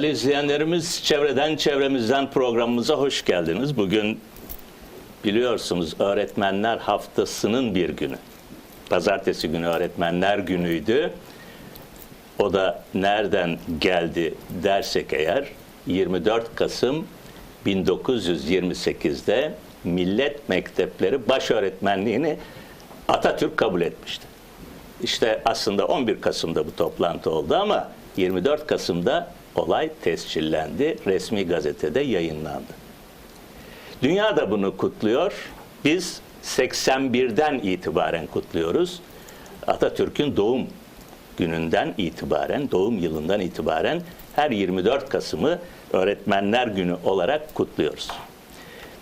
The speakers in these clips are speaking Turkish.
Değerli izleyenlerimiz, Çevreden Çevremizden programımıza hoş geldiniz. Bugün biliyorsunuz Öğretmenler Haftası'nın bir günü. Pazartesi günü Öğretmenler Günü'ydü. O da nereden geldi dersek eğer 24 Kasım 1928'de Millet Mektepleri baş öğretmenliğini Atatürk kabul etmişti. İşte aslında 11 Kasım'da bu toplantı oldu ama 24 Kasım'da olay tescillendi, resmi gazetede yayınlandı. Dünya da bunu kutluyor. Biz 81'den itibaren kutluyoruz. Atatürk'ün doğum gününden itibaren, doğum yılından itibaren her 24 Kasım'ı Öğretmenler Günü olarak kutluyoruz.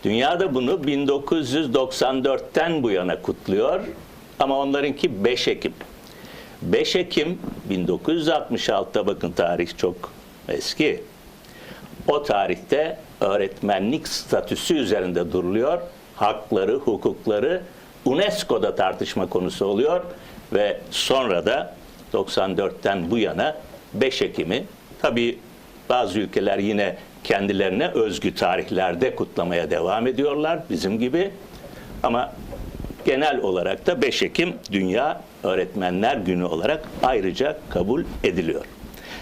Dünya da bunu 1994'ten bu yana kutluyor ama onlarınki 5 Ekim. 5 Ekim 1966'da bakın tarih çok eski. O tarihte öğretmenlik statüsü üzerinde duruluyor. Hakları, hukukları UNESCO'da tartışma konusu oluyor ve sonra da 94'ten bu yana 5 Ekim'i tabii bazı ülkeler yine kendilerine özgü tarihlerde kutlamaya devam ediyorlar bizim gibi. Ama genel olarak da 5 Ekim Dünya Öğretmenler Günü olarak ayrıca kabul ediliyor.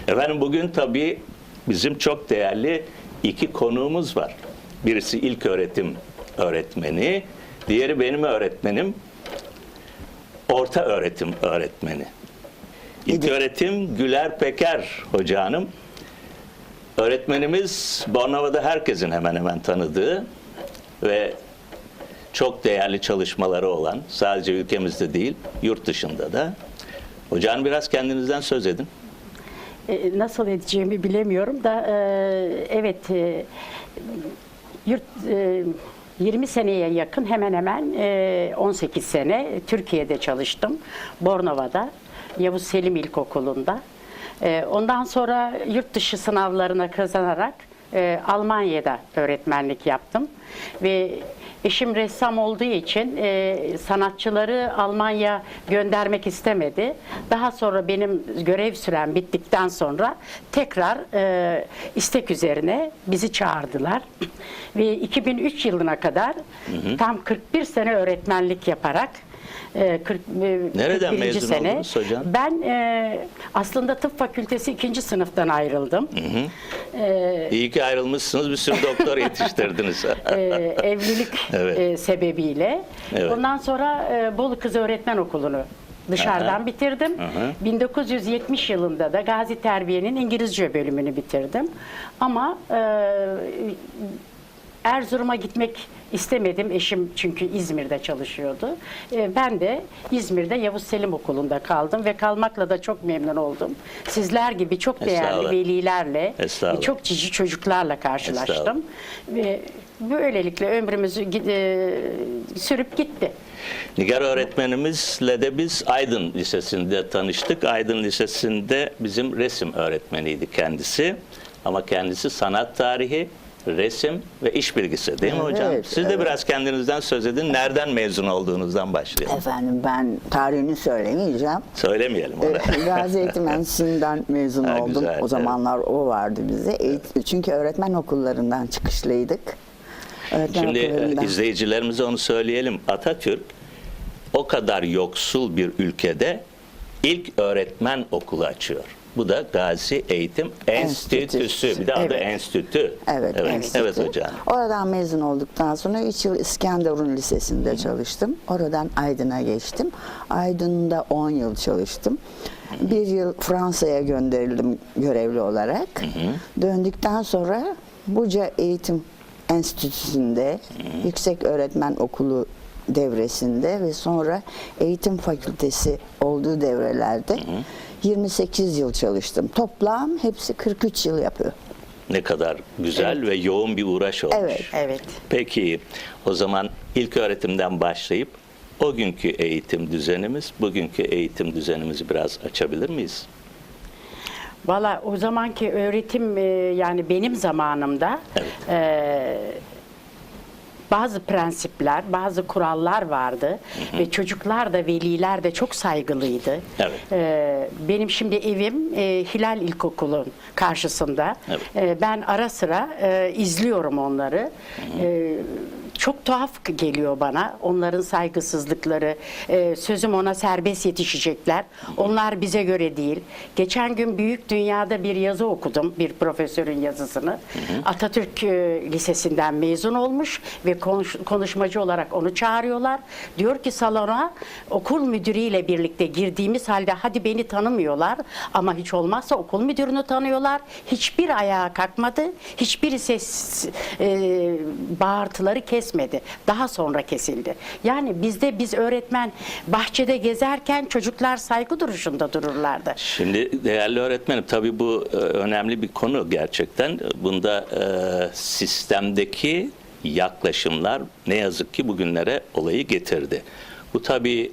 Efendim bugün tabii bizim çok değerli iki konuğumuz var. Birisi ilk öğretim öğretmeni, diğeri benim öğretmenim, orta öğretim öğretmeni. İlk İdi. öğretim Güler Peker hoca hanım. Öğretmenimiz Bornova'da herkesin hemen hemen tanıdığı ve çok değerli çalışmaları olan, sadece ülkemizde değil, yurt dışında da. Hocam biraz kendinizden söz edin. E, nasıl edeceğimi bilemiyorum da e, evet e, yurt e, 20 seneye yakın hemen hemen e, 18 sene Türkiye'de çalıştım. Bornova'da Yavuz Selim İlkokulu'nda. Ondan sonra yurt dışı sınavlarına kazanarak Almanya'da öğretmenlik yaptım ve Eşim ressam olduğu için e, sanatçıları Almanya göndermek istemedi. Daha sonra benim görev sürem bittikten sonra tekrar e, istek üzerine bizi çağırdılar. Ve 2003 yılına kadar tam 41 sene öğretmenlik yaparak e, 40, e, Nereden 41. mezun oldunuz hocam? Ben e, aslında tıp fakültesi ikinci sınıftan ayrıldım. E, İyi ki ayrılmışsınız, bir sürü doktor yetiştirdiniz. e, evlilik Evet. e, sebebiyle. Evet. Ondan sonra e, Bolu Kız Öğretmen Okulu'nu dışarıdan Aha. bitirdim. Aha. 1970 yılında da Gazi Terbiye'nin İngilizce bölümünü bitirdim. Ama e, Erzurum'a gitmek istemedim. Eşim çünkü İzmir'de çalışıyordu. E, ben de İzmir'de Yavuz Selim Okulu'nda kaldım ve kalmakla da çok memnun oldum. Sizler gibi çok değerli velilerle, ve çok cici çocuklarla karşılaştım. Ve böylelikle ömrümüzü e, sürüp gitti. Nigar öğretmenimizle de biz Aydın Lisesi'nde tanıştık. Aydın Lisesi'nde bizim resim öğretmeniydi kendisi. Ama kendisi sanat tarihi, resim ve iş bilgisi değil mi hocam? Evet, Siz de evet. biraz kendinizden söz edin. Nereden mezun olduğunuzdan başlayalım. Efendim ben tarihini söylemeyeceğim. Söylemeyelim onu. Ee, Gazi Eğitim Enstitüsü'nden mezun Ha, oldum. güzel, o zamanlar o vardı bize. Eğit- Çünkü öğretmen okullarından çıkışlıydık. Öğretmen Şimdi e, okullarından. izleyicilerimize onu söyleyelim. Atatürk o kadar yoksul bir ülkede ilk öğretmen okulu açıyor. Bu da Gazi Eğitim Enstitüsü. Enstitüsü. Bir de adı Evet. enstitü. Evet, evet, enstitü. evet hocam. Oradan mezun olduktan sonra 3 yıl İskenderun Lisesi'nde çalıştım. Oradan Aydın'a geçtim. Aydın'da 10 yıl çalıştım. Bir yıl Fransa'ya gönderildim görevli olarak. Döndükten sonra Buca Eğitim Enstitüsü'nde Yüksek Öğretmen Okulu devresinde ve sonra eğitim fakültesi olduğu devrelerde 28 yıl çalıştım. Toplam hepsi 43 yıl yapıyor. Ne kadar güzel ve yoğun bir uğraş olmuş. Evet. Evet. Peki o zaman ilk öğretimden başlayıp o günkü eğitim düzenimiz, bugünkü eğitim düzenimizi biraz açabilir miyiz? Valla o zamanki öğretim e, yani benim zamanımda Evet. e, bazı prensipler, bazı kurallar vardı ve çocuklar da veliler de çok saygılıydı. Evet. Ee, benim şimdi evim e, Hilal İlkokulu'nun karşısında. Evet. Ee, ben ara sıra e, izliyorum onları. Ee, çok tuhaf geliyor bana onların saygısızlıkları. Ee, sözüm ona serbest yetişecekler. Onlar bize göre değil. Geçen gün Büyük Dünya'da bir yazı okudum. Bir profesörün yazısını. Atatürk e, Lisesi'nden mezun olmuş ve konuş- konuşmacı olarak onu çağırıyorlar. Diyor ki salona okul müdürüyle birlikte girdiğimiz halde hadi beni tanımıyorlar ama hiç olmazsa okul müdürünü tanıyorlar. Hiçbir ayağa kalkmadı. Hiçbir ses e, bağırtıları kesmedi. Daha sonra kesildi. Yani bizde biz öğretmen bahçede gezerken çocuklar saygı duruşunda dururlardı. Şimdi değerli öğretmenim tabii bu e, önemli bir konu gerçekten. Bunda e, sistemdeki yaklaşımlar ne yazık ki bugünlere olayı getirdi. Bu tabii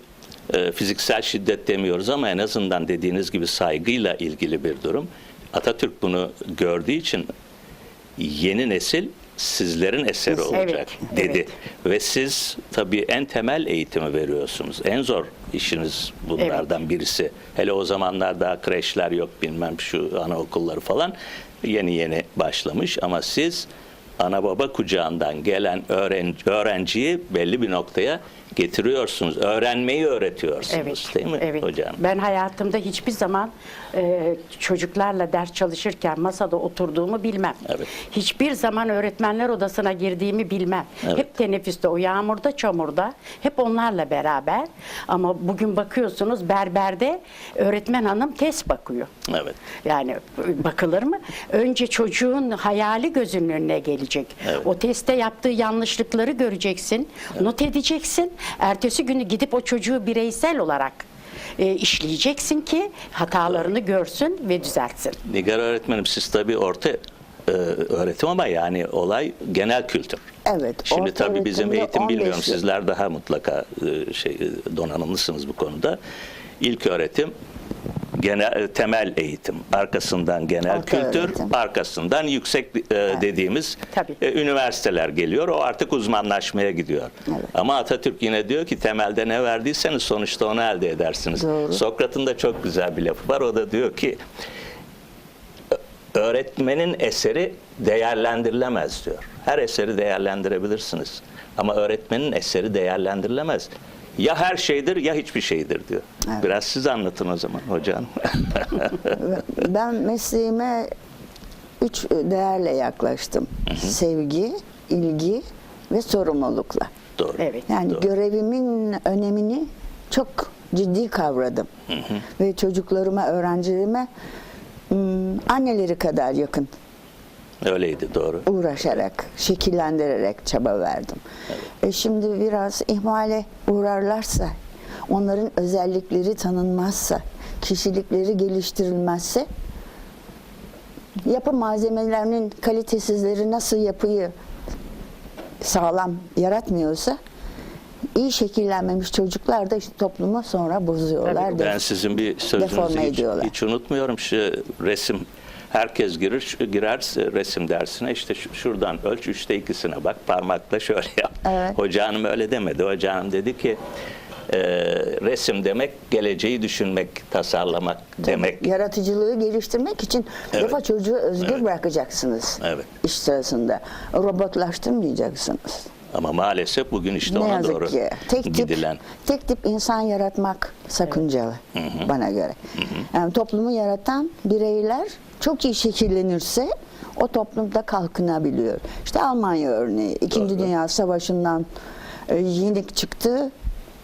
e, fiziksel şiddet demiyoruz ama en azından dediğiniz gibi saygıyla ilgili bir durum. Atatürk bunu gördüğü için yeni nesil sizlerin eseri Evet, olacak dedi. evet. Ve siz tabii en temel eğitimi veriyorsunuz. En zor işiniz bunlardan birisi. Hele o zamanlar daha kreşler yok bilmem şu anaokulları falan yeni yeni başlamış ama siz ana baba kucağından gelen öğrenci, öğrenciyi belli bir noktaya getiriyorsunuz. Öğrenmeyi öğretiyorsunuz Evet, değil mi evet. hocam? Ben hayatımda hiçbir zaman e, çocuklarla ders çalışırken masada oturduğumu bilmem. Evet. Hiçbir zaman öğretmenler odasına girdiğimi bilmem. Evet. Hep teneffüste, o yağmurda, çamurda, hep onlarla beraber. Ama bugün bakıyorsunuz berberde öğretmen hanım test bakıyor. Evet. Yani bakılır mı? Önce çocuğun hayali gözünün önüne gelecek. Evet. O testte yaptığı yanlışlıkları göreceksin, not edeceksin. Ertesi günü gidip o çocuğu bireysel olarak e, işleyeceksin ki hatalarını görsün ve düzeltsin. Nigar öğretmenim siz tabii orta e, öğretim ama yani olay genel kültür. Evet, Şimdi tabii bizim eğitim 15 bilmiyorum yıl. sizler daha mutlaka e, şey e, donanımlısınız bu konuda. İlk öğretim genel temel eğitim, arkasından genel Orta kültür, öğretim. arkasından yüksek e, dediğimiz Tabii. e, üniversiteler geliyor. O artık uzmanlaşmaya gidiyor. Evet. Ama Atatürk yine diyor ki temelde ne verdiyseniz sonuçta onu elde edersiniz. Doğru. Sokrat'ın da çok güzel bir lafı var. O da diyor ki öğretmenin eseri değerlendirilemez diyor. Her eseri değerlendirebilirsiniz. Ama öğretmenin eseri değerlendirilemez. Ya her şeydir ya hiçbir şeydir diyor. Evet. Biraz siz anlatın o zaman hocam. Ben mesleğime üç değerle yaklaştım. Sevgi, ilgi ve sorumlulukla. Doğru. Evet. Yani Doğru. görevimin önemini çok ciddi kavradım. Ve çocuklarıma, öğrencilerime anneleri kadar yakın Öyleydi doğru. uğraşarak, şekillendirerek çaba verdim. E şimdi biraz ihmale uğrarlarsa, onların özellikleri tanınmazsa, kişilikleri geliştirilmezse, yapı malzemelerinin kalitesizleri nasıl yapıyı sağlam yaratmıyorsa, iyi şekillenmemiş çocuklar da işte toplumu sonra bozuyorlar. Ben Def- sizin bir sözünüzü hiç, hiç unutmuyorum. Şu resim herkes girir girer resim dersine işte şu- şuradan ölç üçte ikisine bak parmakla şöyle yap. Evet. Hoca hanım öyle demedi. Hoca hanım dedi ki e, resim demek geleceği düşünmek, tasarlamak demek. Yaratıcılığı geliştirmek için Evet. defa çocuğu özgür bırakacaksınız. Evet. İş sırasında. Robotlaştırmayacaksınız. Ama maalesef bugün işte ne ona yazık doğru ki. Tek tip, gidilen. tek tip insan yaratmak sakıncalı bana göre. Yani toplumu yaratan bireyler çok iyi şekillenirse o toplumda kalkınabiliyor. İşte Almanya örneği. İkinci Doğru. Dünya Savaşı'ndan e, yenik çıktı.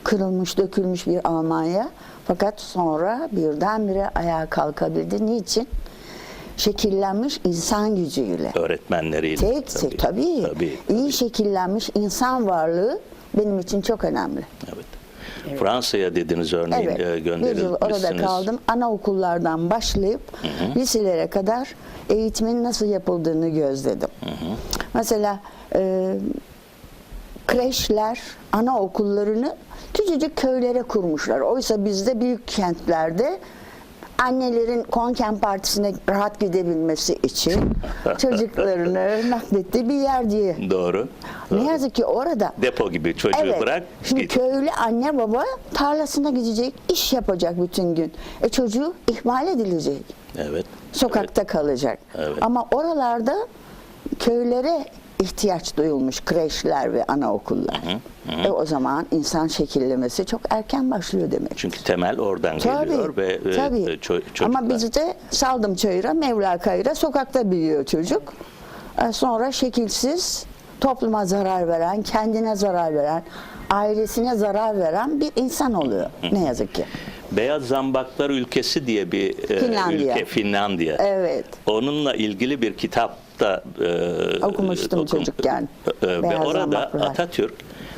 Kırılmış, dökülmüş bir Almanya. Fakat sonra birdenbire ayağa kalkabildi. Niçin? Şekillenmiş insan gücüyle. öğretmenleriyle. Tek tek tabii. tabii. İyi şekillenmiş insan varlığı benim için çok önemli. Evet. Fransa'ya dediniz örneğin Evet. e, Bir yıl orada gönderilmişsiniz. kaldım. Anaokullardan başlayıp liselere kadar eğitimin nasıl yapıldığını gözledim. Mesela e, kreşler, anaokullarını küçücük köylere kurmuşlar. Oysa bizde büyük kentlerde annelerin konken partisine rahat gidebilmesi için çocuklarını naklettiği bir yer diye. Doğru. Ne yazık ki orada Depo gibi çocuğu Evet. bırak Şimdi git. köylü anne baba tarlasına gidecek, iş yapacak bütün gün. E çocuğu ihmal edilecek. Evet. Sokakta kalacak. Evet. Ama oralarda köylere ihtiyaç duyulmuş kreşler ve anaokullar. E o zaman insan şekillemesi çok erken başlıyor demek. Çünkü temel oradan geliyor ve e, tabii. ço- çocuklar. Ama bizde saldım çayıra, Mevla kayıra sokakta büyüyor çocuk. E, Sonra şekilsiz, topluma zarar veren, kendine zarar veren, ailesine zarar veren bir insan oluyor. Ne yazık ki. Beyaz Zambaklar ülkesi diye bir e, Finlandiya. ülke Finlandiya. Evet. Onunla ilgili bir kitapta e, Okumuştum çocukken. e, ve Beyaz orada. Atatürk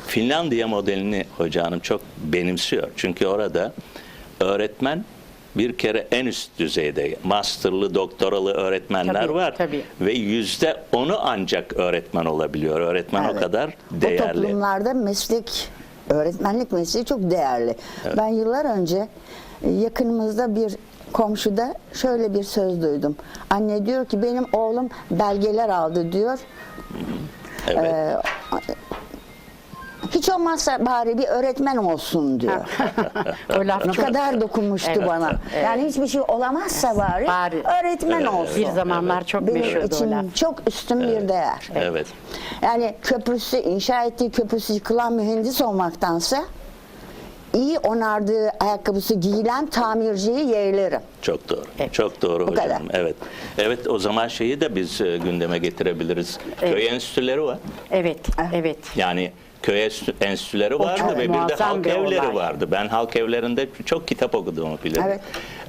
Finlandiya modelini hocanım çok benimsiyor. Çünkü orada öğretmen bir kere en üst düzeyde masterlı, doktoralı öğretmenler Tabii, var tabii. ve yüzde onu ancak öğretmen olabiliyor. Öğretmen o Evet. kadar O değerli. toplumlarda meslek, öğretmenlik mesleği çok değerli. Ben yıllar önce e, yakınımızda bir komşuda şöyle bir söz duydum. Anne diyor ki benim oğlum belgeler aldı diyor. Evet. Ee, hiç olmazsa bari bir öğretmen olsun diyor. o laf Ne çok- kadar dokunmuştu Evet, bana. evet. Yani hiçbir şey olamazsa bari, Bari. öğretmen olsun. Bir zamanlar çok Benim meşhurdu o için laf. çok üstün bir değer. Evet. Yani köprüsü, inşa ettiği köprüsü yıkılan mühendis olmaktansa iyi onardığı ayakkabısı giyilen tamirciyi yeğlerim. Çok doğru. Evet. Çok doğru Bu hocam. kadar. Evet. Evet o zaman şeyi de biz e, gündeme getirebiliriz. Köy enstitüleri var. Evet, evet. Yani köy enstitü- enstitüleri vardı çok ve bir de halk bir evleri olay. vardı. Ben halk evlerinde çok kitap okuduğumu bilirim. Evet.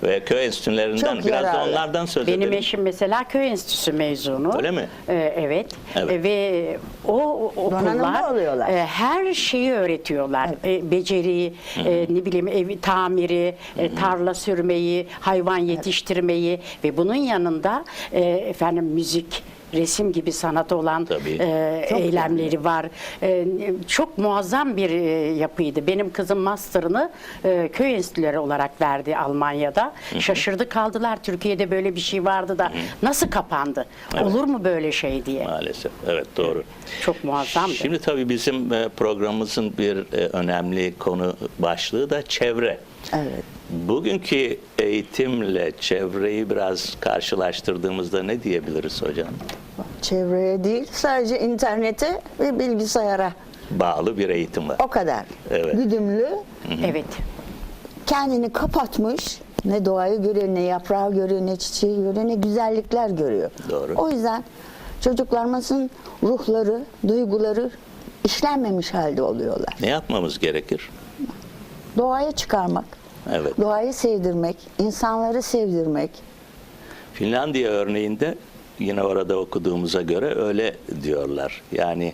Ve köy enstitülerinden Çok biraz da onlardan söz Benim edelim. eşim mesela köy enstitüsü mezunu. Öyle mi? Ee, evet. Evet. Ve o okullar oluyorlar. e, her şeyi öğretiyorlar. E, beceri, e, ne bileyim ev tamiri, e, tarla sürmeyi, hayvan yetiştirmeyi ve bunun yanında e, efendim müzik resim gibi sanatı olan Tabii. e, Çok eylemleri var. E, çok muazzam bir e, yapıydı. Benim kızım master'ını e, köy enstitüleri olarak verdi Almanya'da. Şaşırdı kaldılar. Türkiye'de böyle bir şey vardı da nasıl kapandı? Evet. Olur mu böyle şey diye. Maalesef. Evet doğru. Çok muazzamdı. Şimdi tabii bizim e, programımızın bir e, önemli konu başlığı da çevre. Evet. Bugünkü eğitimle çevreyi biraz karşılaştırdığımızda ne diyebiliriz hocam? Çevreye değil sadece internete ve bilgisayara. Bağlı bir eğitim var. O kadar. Evet. Güdümlü, Evet. kendini kapatmış. Ne doğayı görüyor, ne yaprağı görüyor, ne çiçeği görüyor, ne güzellikler görüyor. Doğru. O yüzden çocuklarımızın ruhları, duyguları işlenmemiş halde oluyorlar. Ne yapmamız gerekir? Doğaya çıkarmak, Evet. doğayı sevdirmek, insanları sevdirmek. Finlandiya örneğinde yine orada okuduğumuza göre öyle diyorlar. Yani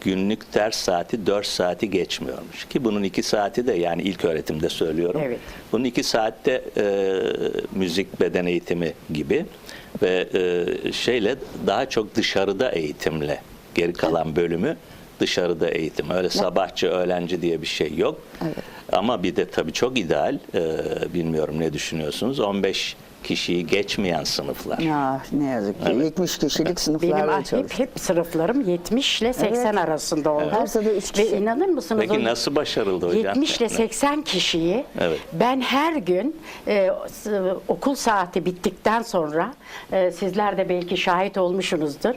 günlük ders saati 4 saati geçmiyormuş. Ki bunun 2 saati de yani ilk öğretimde söylüyorum. Evet. Bunun 2 saatte e, müzik beden eğitimi gibi ve e, şeyle daha çok dışarıda eğitimle geri kalan bölümü dışarıda eğitim. Öyle sabahçı öğlenci diye bir şey yok. Evet. Ama bir de tabii çok ideal, e, bilmiyorum ne düşünüyorsunuz, 15 kişiyi geçmeyen sınıflar. Ya ne yazık ki Evet. 70 kişilik Benim sınıflarla hep, çalıştık. hep sınıflarım 70 ile 80 Evet. arasında oldu. Her sırada üç kişi. Ve inanır mısınız? Peki o nasıl başarıldı hocam? 70 ile 80 kişiyi Evet. ben her gün e, s- okul saati bittikten sonra e, sizler de belki şahit olmuşsunuzdur.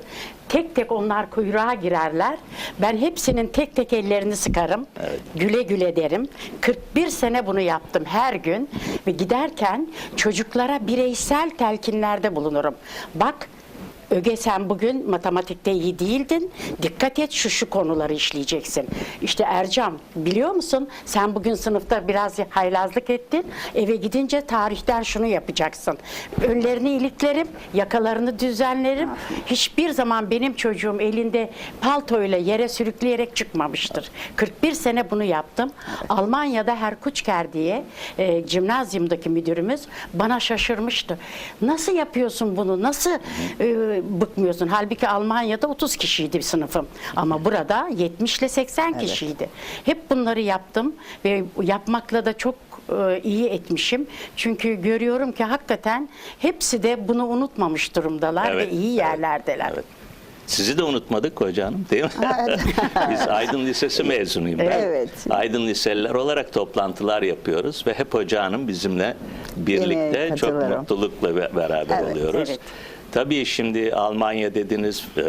Tek tek onlar kuyruğa girerler. Ben hepsinin tek tek ellerini sıkarım. Güle güle derim. 41 sene bunu yaptım her gün ve giderken çocuklara bireysel telkinlerde bulunurum. Bak Öge sen bugün matematikte iyi değildin. Dikkat et şu şu konuları işleyeceksin. İşte Ercam biliyor musun? Sen bugün sınıfta biraz haylazlık ettin. Eve gidince tarihten şunu yapacaksın. Önlerini iliklerim, yakalarını düzenlerim. Hiçbir zaman benim çocuğum elinde paltoyla yere sürükleyerek çıkmamıştır. 41 sene bunu yaptım. Almanya'da Herkuçker diye e, gimnazyumdaki müdürümüz bana şaşırmıştı. Nasıl yapıyorsun bunu? Nasıl e, bıkmıyorsun? Halbuki Almanya'da 30 kişiydi sınıfım. Ama burada 70 ile 80 kişiydi. Hep bunları yaptım ve yapmakla da çok e, iyi etmişim. Çünkü görüyorum ki hakikaten hepsi de bunu unutmamış durumdalar Evet, ve iyi evet, yerlerdeler. evet. Sizi de unutmadık hocam değil mi? Biz Aydın Lisesi mezunuyum ben. Evet. Aydın Liseliler olarak toplantılar yapıyoruz ve hep hoca hanım bizimle birlikte çok mutlulukla be- beraber Evet, oluyoruz. evet. Tabii şimdi Almanya dediniz e,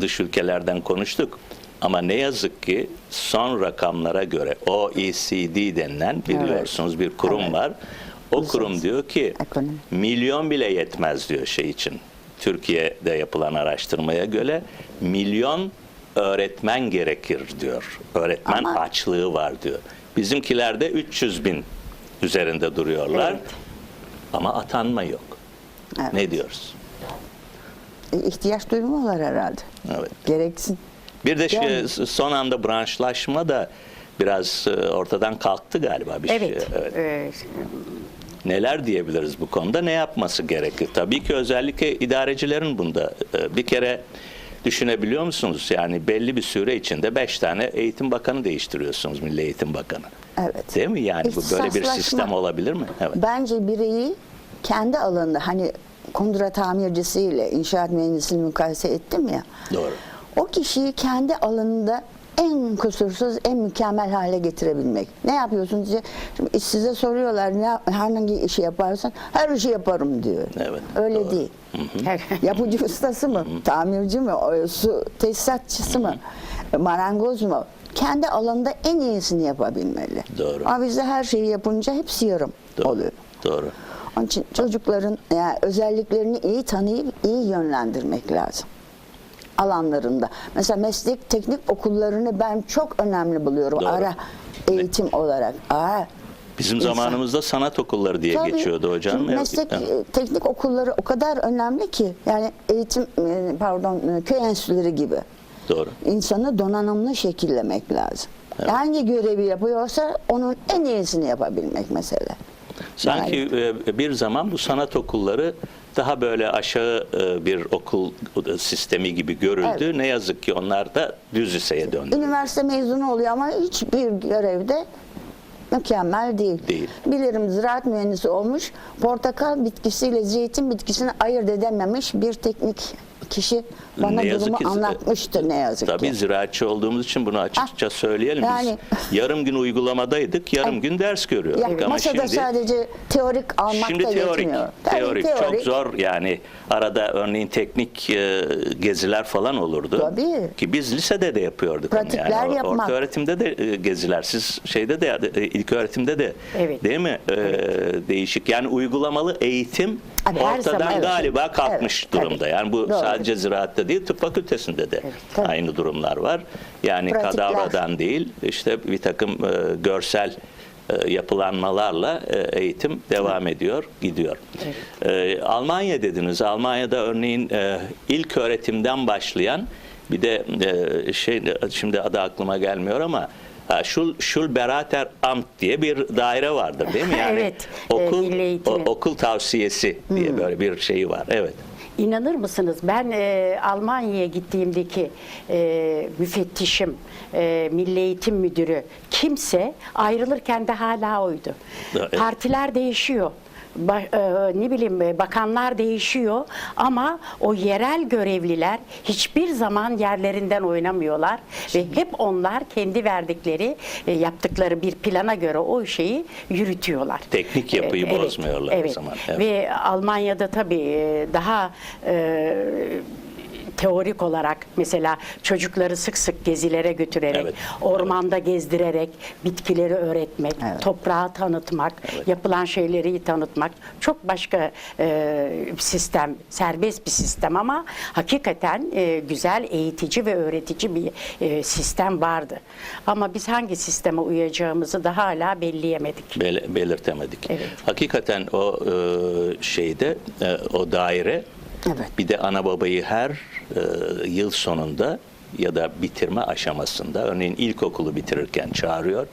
dış ülkelerden konuştuk. Ama ne yazık ki son rakamlara göre OECD denilen biliyorsunuz bir kurum Evet. var. O kurum diyor ki Ekonomi. milyon bile yetmez diyor şey için. Türkiye'de yapılan araştırmaya göre milyon öğretmen gerekir diyor. Öğretmen Ama- açlığı var diyor. Bizimkilerde 300 bin üzerinde duruyorlar. Evet. Ama atanma yok. Evet. Ne diyoruz? İhtiyaç duymuyorlar herhalde. Evet. Gereksin. Bir de şey, Yani- son anda branşlaşma da biraz e, ortadan kalktı galiba bir şey. Evet. Evet. e, Neler diyebiliriz bu konuda? Ne yapması gerekir? Tabii ki özellikle idarecilerin bunda. e, Bir kere düşünebiliyor musunuz? Yani belli bir süre içinde beş tane eğitim bakanı değiştiriyorsunuz, Milli Eğitim Bakanı. Evet. Değil mi? Yani bu böyle bir sistem olabilir mi? Evet. Bence bireyi kendi alanında hani kundura tamircisiyle inşaat mühendisini mukayese ettim ya. Doğru. O kişiyi kendi alanında en kusursuz, en mükemmel hale getirebilmek. Ne yapıyorsun diye şimdi size soruyorlar ne hangi işi yaparsan her işi yaparım diyor. Evet, Öyle doğru. değil. Yapıcı ustası mı? Tamirci mi? Su tesisatçısı mı? Marangoz mu? Kendi alanında en iyisini yapabilmeli. Doğru. Ama bizde her şeyi yapınca hepsi yarım Doğru. oluyor. Doğru. Onun için çocukların yani özelliklerini iyi tanıyıp iyi yönlendirmek lazım. Alanlarında. Mesela meslek teknik okullarını ben çok önemli buluyorum. Doğru. Ara eğitim olarak. Aa, Bizim İnsan- zamanımızda sanat okulları diye Tabii. geçiyordu hocam. Şimdi Evet, meslek evet. e, teknik okulları o kadar önemli ki yani eğitim e, pardon e, köy enstitüleri gibi Doğru. insanı donanımlı şekillemek lazım. Hangi görevi yapıyorsa onun en iyisini yapabilmek mesele. Sanki e, bir zaman bu sanat okulları daha böyle aşağı e, bir okul e, sistemi gibi görüldü. Evet. Ne yazık ki onlar da düz liseye döndü. Üniversite mezunu oluyor ama hiçbir görevde mükemmel değil. Değil. Bilirim ziraat mühendisi olmuş, portakal bitkisiyle zeytin bitkisini ayırt edememiş bir teknik kişi bana Ne yazık durumu ki- anlatmıştı ne yazık Tabii ki. ziraatçı olduğumuz için bunu açıkça söyleyelim yani- biz. Yarım gün uygulamadaydık, yarım Ay. gün ders görüyorduk. Ya, Ama masada şimdi, sadece teorik almak şimdi da teorik, yetmiyor. Tabii teorik, çok zor yani. Arada örneğin teknik e, geziler falan olurdu. Tabii. Ki biz lisede de yapıyorduk. Pratikler yani. O- yapmak. Orta öğretimde de e, geziler. Siz şeyde de e, ilk öğretimde de Evet. değil mi? E, değişik. Yani uygulamalı eğitim Abi her ortadan zaman evet. galiba kalkmış Evet, tabii. durumda. Yani bu Doğru. sadece ziraatta değil, tıp fakültesinde de tabii. aynı durumlar var. Yani Pratikler. kadavradan değil, işte bir takım e, görsel e, yapılanmalarla e, eğitim devam ediyor, gidiyor. E, Almanya dediniz. Almanya'da örneğin e, ilk öğretimden başlayan bir de e, şey şimdi adı aklıma gelmiyor ama ha, Schul, Schulberater Amt diye bir daire vardır değil mi? Yani Evet, e, okul eğitimin. o- okul tavsiyesi diye böyle bir şeyi var. Evet. İnanır mısınız ben e, Almanya'ya gittiğimdeki e, müfettişim, e, milli eğitim müdürü kimse ayrılırken de hala oydu. Evet. Partiler değişiyor. Ba- e, ne bileyim e, bakanlar değişiyor ama o yerel görevliler hiçbir zaman yerlerinden oynamıyorlar ve hep onlar kendi verdikleri e, yaptıkları bir plana göre o şeyi yürütüyorlar. Teknik yapıyı E, bozmuyorlar o evet. zaman, evet. Ve Almanya'da tabii e, daha e, teorik olarak mesela çocukları sık sık gezilere götürerek, Evet, ormanda gezdirerek, bitkileri öğretmek, Evet. toprağı tanıtmak, yapılan şeyleri tanıtmak çok başka e, bir sistem, serbest bir sistem ama hakikaten e, güzel eğitici ve öğretici bir e, sistem vardı. Ama biz hangi sisteme uyacağımızı da hala belleyemedik. Bel- belirtemedik. Evet. Hakikaten o e, şeyde e, o daire Evet. bir de ana babayı her yıl sonunda ya da bitirme aşamasında örneğin ilkokulu bitirirken çağırıyor.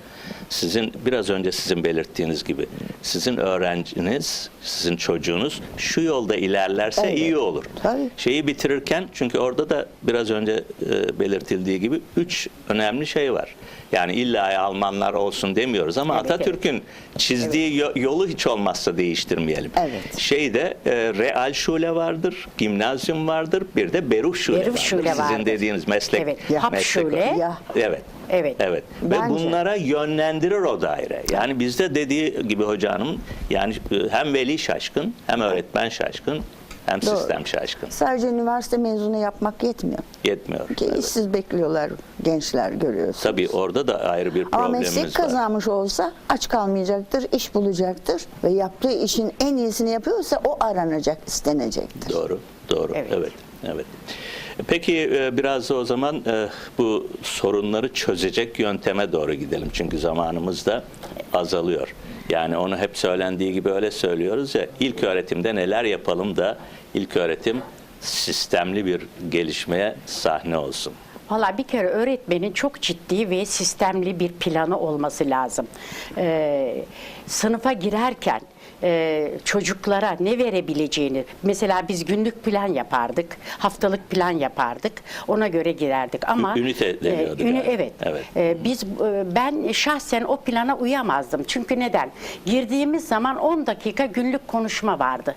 sizin biraz önce sizin belirttiğiniz gibi sizin öğrenciniz, sizin çocuğunuz şu yolda ilerlerse Evet. iyi olur. Tabii. Şeyi bitirirken çünkü orada da biraz önce e, belirtildiği gibi üç önemli şey var. Yani illa Almanlar olsun demiyoruz ama Evet, Atatürk'ün çizdiği yo- yolu hiç olmazsa değiştirmeyelim. Evet. Şeyde e, Real Şule vardır, Gimnazyum vardır, bir de Beruh Şule Beruh vardır. Şule Sizin vardır. dediğiniz meslek. Evet, Ya. Hap meslek- Şule. Ya. Evet. Evet. Evet. Ve Bence. bunlara yönlendirir o daire. Yani bizde dediği gibi hocanın yani e, hem veli şaşkın, hem öğretmen şaşkın, hem Doğru. sistem şaşkın. Sadece üniversite mezunu yapmak yetmiyor. Yetmiyor. Ki Evet. işsiz bekliyorlar gençler görüyorsunuz. Tabii orada da ayrı bir Ama problemimiz meslek var. kazanmış olsa aç kalmayacaktır, iş bulacaktır ve yaptığı işin en iyisini yapıyorsa o aranacak, istenecektir. Doğru, doğru. Evet. Evet, evet. Peki e, biraz da o zaman e, bu sorunları çözecek yönteme doğru gidelim. Çünkü zamanımız da azalıyor. Yani onu hep söylendiği gibi öyle söylüyoruz ya. İlk öğretimde neler yapalım da ilk öğretim sistemli bir gelişmeye sahne olsun. Valla bir kere öğretmenin çok ciddi ve sistemli bir planı olması lazım. Ee, sınıfa girerken e, çocuklara ne verebileceğini, mesela biz günlük plan yapardık, haftalık plan yapardık, ona göre girerdik. Ama ünite deniyordu ünü- galiba. evet. Evet. Ee, biz e, ben şahsen o plana uyamazdım. Çünkü neden? Girdiğimiz zaman 10 dakika günlük konuşma vardı.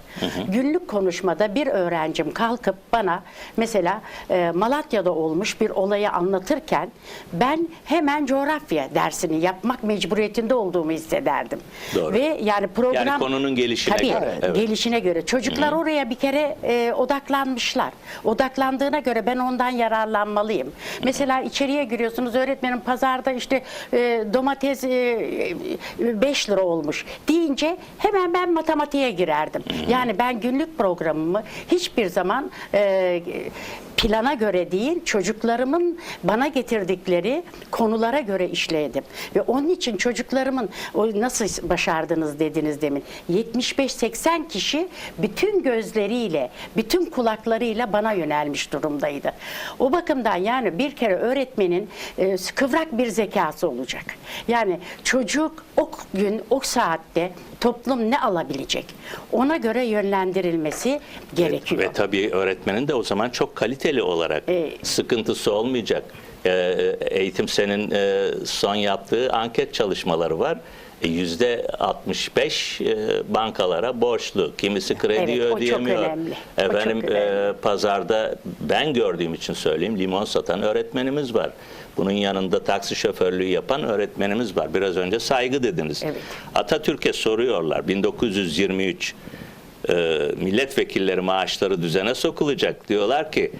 Günlük konuşmada bir öğrencim kalkıp bana mesela e, Malatya'da olmuş bir olayı anlatırken ben hemen coğrafya dersini yapmak mecburiyetinde olduğumu hissederdim. Doğru. Ve yani program Yani konunun gelişine Tabii, göre, evet. gelişine göre. Çocuklar oraya bir kere e, odaklanmışlar. Odaklandığına göre ben ondan yararlanmalıyım. Mesela içeriye giriyorsunuz öğretmenim pazarda işte e, domates 5 lira olmuş deyince hemen ben matematiğe girerdim. Yani ben günlük programımı hiçbir zaman e, plana göre değil çocuklarımın bana getirdikleri konulara göre işledim. Ve onun için çocuklarımın o nasıl başardınız dediniz demin. 75-80 kişi bütün gözleriyle, bütün kulaklarıyla bana yönelmiş durumdaydı. O bakımdan yani bir kere öğretmenin e, kıvrak bir zekası olacak. Yani çocuk o gün, o saatte toplum ne alabilecek? Ona göre yönlendirilmesi gerekiyor. Ve tabii öğretmenin de o zaman çok kaliteli olarak E, sıkıntısı olmayacak. E, eğitim senin e, son yaptığı anket çalışmaları var. E, Yüzde 65 e, bankalara borçlu. Kimisi kredi Evet, ödeyemiyor. önemli. O çok Efendim e, pazarda ben gördüğüm için söyleyeyim limon satan öğretmenimiz var. Bunun yanında taksi şoförlüğü yapan öğretmenimiz var. Biraz önce saygı dediniz. Evet. Atatürk'e soruyorlar 1923 e, milletvekilleri maaşları düzene sokulacak. Diyorlar ki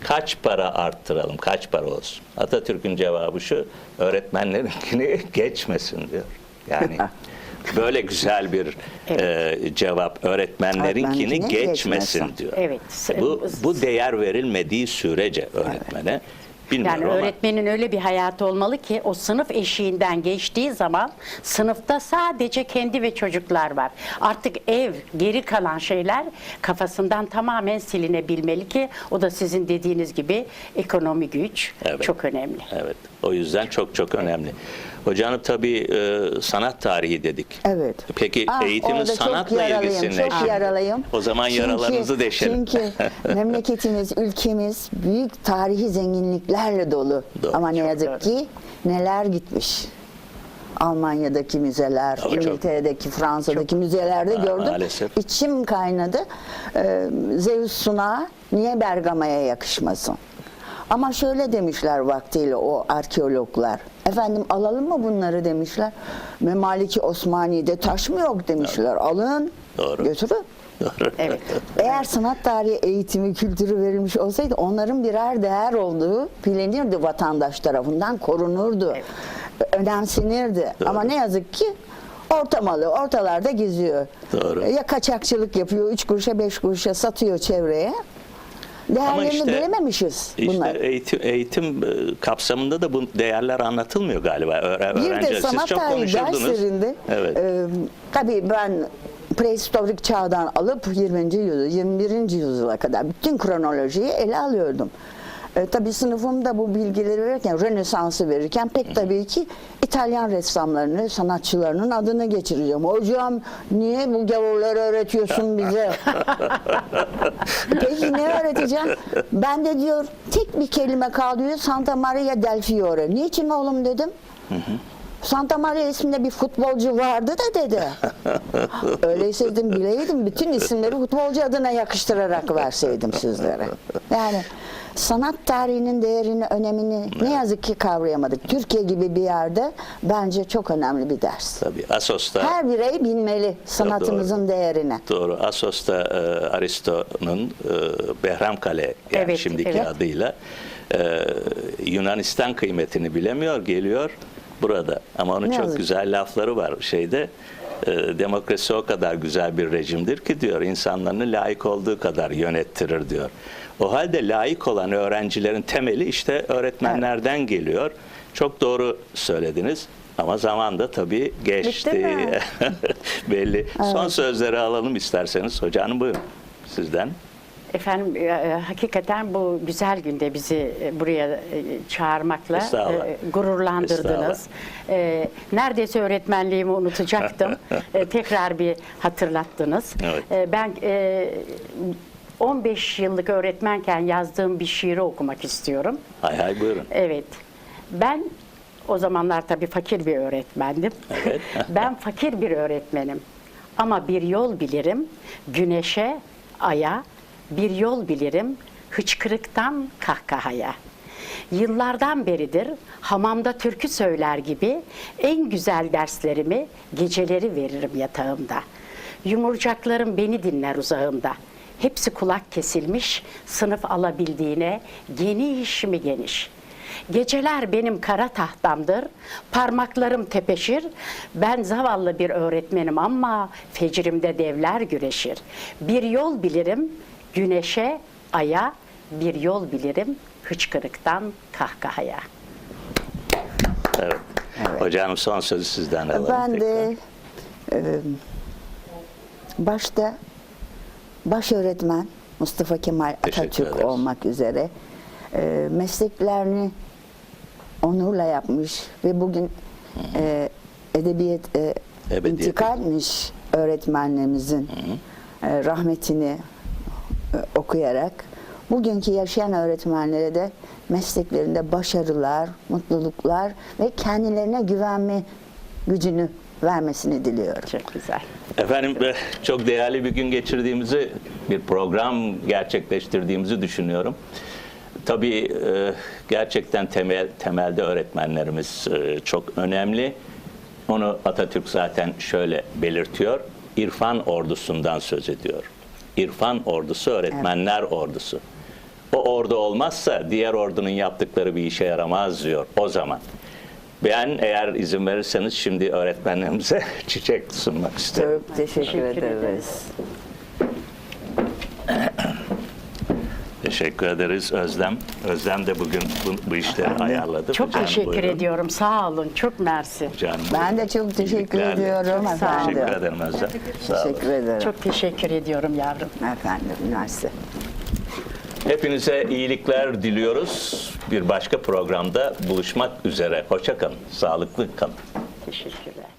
kaç para arttıralım, kaç para olsun? Atatürk'ün cevabı şu, öğretmenlerinkini geçmesin diyor. Yani böyle güzel bir e, cevap, öğretmenlerinkini geçmesin geçmesin. diyor. Evet. Bu, bu değer verilmediği sürece öğretmene, bilmiyorum Yani ama öğretmenin öyle bir hayatı olmalı ki o sınıf eşiğinden geçtiği zaman sınıfta sadece kendi ve çocuklar var. Artık ev, geri kalan şeyler kafasından tamamen silinebilmeli ki o da sizin dediğiniz gibi ekonomi güç Evet. çok önemli. Evet. O yüzden çok çok önemli. Hocanım tabii e, sanat tarihi dedik. Evet. Peki Ah, eğitimin çok sanatla ilgisi ne? Çok yaralıyım. O zaman Çünkü- yaralarınızı deşelim. Çünkü memleketimiz, ülkemiz büyük tarihi zenginliklerle dolu. Doğru, Ama ne çok yazık doğru. ki neler gitmiş. Almanya'daki müzeler, Tabii çok. İngiltere'deki, Fransa'daki müzelerde Ha, gördüm. maalesef. İçim kaynadı. Ee, Zeus sunağı niye Bergama'ya yakışmasın? Ama şöyle demişler vaktiyle o arkeologlar. Efendim alalım mı bunları demişler. Memaliki Osmani'de taş mı yok demişler. Alın, Doğru. götürün. Evet. Eğer sanat tarihi eğitimi, kültürü verilmiş olsaydı onların birer değer olduğu bilinirdi vatandaş tarafından, korunurdu. Önemsenirdi. Ama ne yazık ki ortamalı, ortalarda geziyor. Doğru. Ya kaçakçılık yapıyor, üç kuruşa beş kuruşa satıyor çevreye. Değerlerini işte- bilememişiz bunlar. İşte eğitim, eğitim e, kapsamında da bu değerler anlatılmıyor galiba. Öğre- Bir de sanat tarihi derslerinde Evet. e, tabii ben prehistorik çağdan alıp 20. yüzyıl, 21. yüzyıla kadar bütün kronolojiyi ele alıyordum. E, tabii sınıfımda bu bilgileri verirken, Rönesans'ı verirken pek tabii ki İtalyan ressamlarını, sanatçılarının adını geçireceğim. Hocam niye bu gavurları öğretiyorsun bize? Peki ne öğreteceğim? Ben de diyor tek bir kelime kalıyor Santa Maria del Fiore. Niçin oğlum dedim. Santa Maria isminde bir futbolcu vardı da dedi. Öyleyse dedim bileydim bütün isimleri futbolcu adına yakıştırarak verseydim sizlere. Yani sanat tarihinin değerini, önemini ne yazık ki kavrayamadık. Türkiye gibi bir yerde bence çok önemli bir ders. Tabii Asos'ta Her birey bilmeli sanatımızın değerini. Doğru. Asos'ta e, Aristo'nun e, Behramkale yani Evet, şimdiki evet. adıyla e, Yunanistan kıymetini bilemiyor, geliyor burada. Ama onun Ne çok yazık. güzel lafları var şeyde. E, demokrasi o kadar güzel bir rejimdir ki diyor insanlarını layık olduğu kadar yönettirir diyor. O halde layık olan öğrencilerin temeli işte öğretmenlerden geliyor. Çok doğru söylediniz. Ama zaman da tabii geçti. Belli. Son sözleri alalım isterseniz. Hocanım buyurun sizden. Efendim e, e, hakikaten bu güzel günde bizi e, buraya e, çağırmakla e, gururlandırdınız. E, neredeyse öğretmenliğimi unutacaktım. E, tekrar bir hatırlattınız. Evet. E, ben e, 15 yıllık öğretmenken yazdığım bir şiiri okumak istiyorum. Hay hay buyurun. Evet. Ben o zamanlar tabii fakir bir öğretmendim. Evet. ben fakir bir öğretmenim. Ama bir yol bilirim güneşe, aya, bir yol bilirim hıçkırıktan kahkahaya. Yıllardan beridir hamamda türkü söyler gibi en güzel derslerimi geceleri veririm yatağımda. Yumurcaklarım beni dinler uzağımda. Hepsi kulak kesilmiş, sınıf alabildiğine geniş mi geniş. Geceler benim kara tahtamdır, parmaklarım tepeşir. Ben zavallı bir öğretmenim ama fecrimde devler güreşir. Bir yol bilirim güneşe, aya, bir yol bilirim hıçkırıktan kahkahaya. Evet. Hocanım son sözü sizden alalım. Ben tekrar. de e, başta baş öğretmen Mustafa Kemal Teşekkür Atatürk ederiz. olmak üzere e, mesleklerini onurla yapmış ve bugün e, edebiyat e, Ebediyet. intikalmiş öğretmenlerimizin e, rahmetini e, okuyarak bugünkü yaşayan öğretmenlere de mesleklerinde başarılar, mutluluklar ve kendilerine güvenme gücünü vermesini diliyorum. Çok güzel. Efendim e, çok değerli bir gün geçirdiğimizi, bir program gerçekleştirdiğimizi düşünüyorum. Tabii e, gerçekten temel temelde öğretmenlerimiz e, çok önemli. Onu Atatürk zaten şöyle belirtiyor. İrfan ordusundan söz ediyor. İrfan ordusu öğretmenler ordusu. O ordu olmazsa diğer ordunun yaptıkları bir işe yaramaz diyor o zaman. Ben eğer izin verirseniz şimdi öğretmenlerimize çiçek sunmak isterim. Çok teşekkür, Teşekkür ederiz. Teşekkür ederiz Özlem. Özlem de bugün bu, bu işleri ayarladı. Çok Canım, teşekkür buyurun. ediyorum. Sağ olun. Çok mersi. Canım, Ben de çok teşekkür ediyorum Çok sağ olun. Teşekkür ederim Özlem. Sağ olun. Teşekkür ederim. Çok teşekkür ediyorum yavrum. Efendim, mersi. Hepinize iyilikler diliyoruz. Bir başka programda buluşmak üzere. Hoşça kalın. Sağlıklı kalın. Teşekkürler.